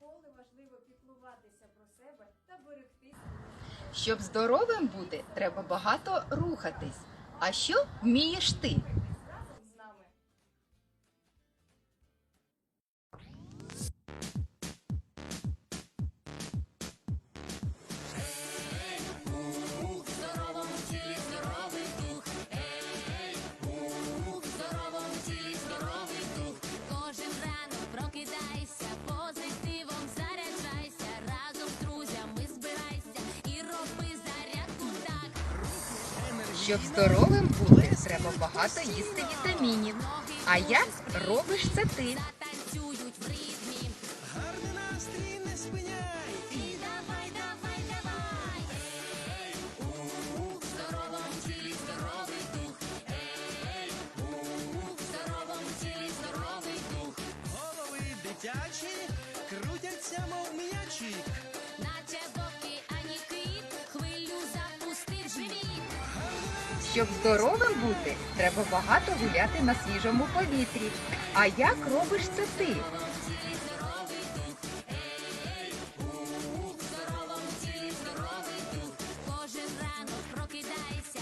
Ніколи важливо піклуватися про себе та берегти Щоб здоровим бути, треба багато рухатись. А що вмієш ти? Щоб здоровим бути, треба багато їсти вітамінів. А як робиш це ти? Танцюють в ритмі. Щоб здоровим бути, треба багато гуляти на свіжому повітрі. А як робиш це ти? Кожен ранок прокидайся,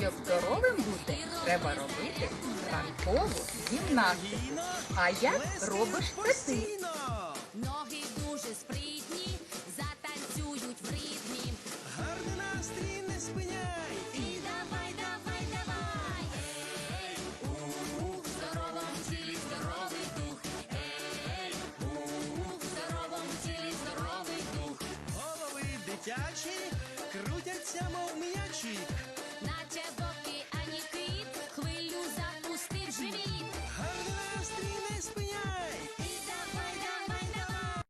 Щоб здоровим бути, треба робити ранкову гімнастику. А як робиш це ти? постійно. Ноги дуже спритні, затанцюють в ритмі. Гарний настрій не спиняй. І давай, давай, давай. Ей, у, в здоровому тілі здоровий дух. Ей, у, в здоровому тілі здоровий дух. Голови дитячі крутяться, мов м'ячі. na cię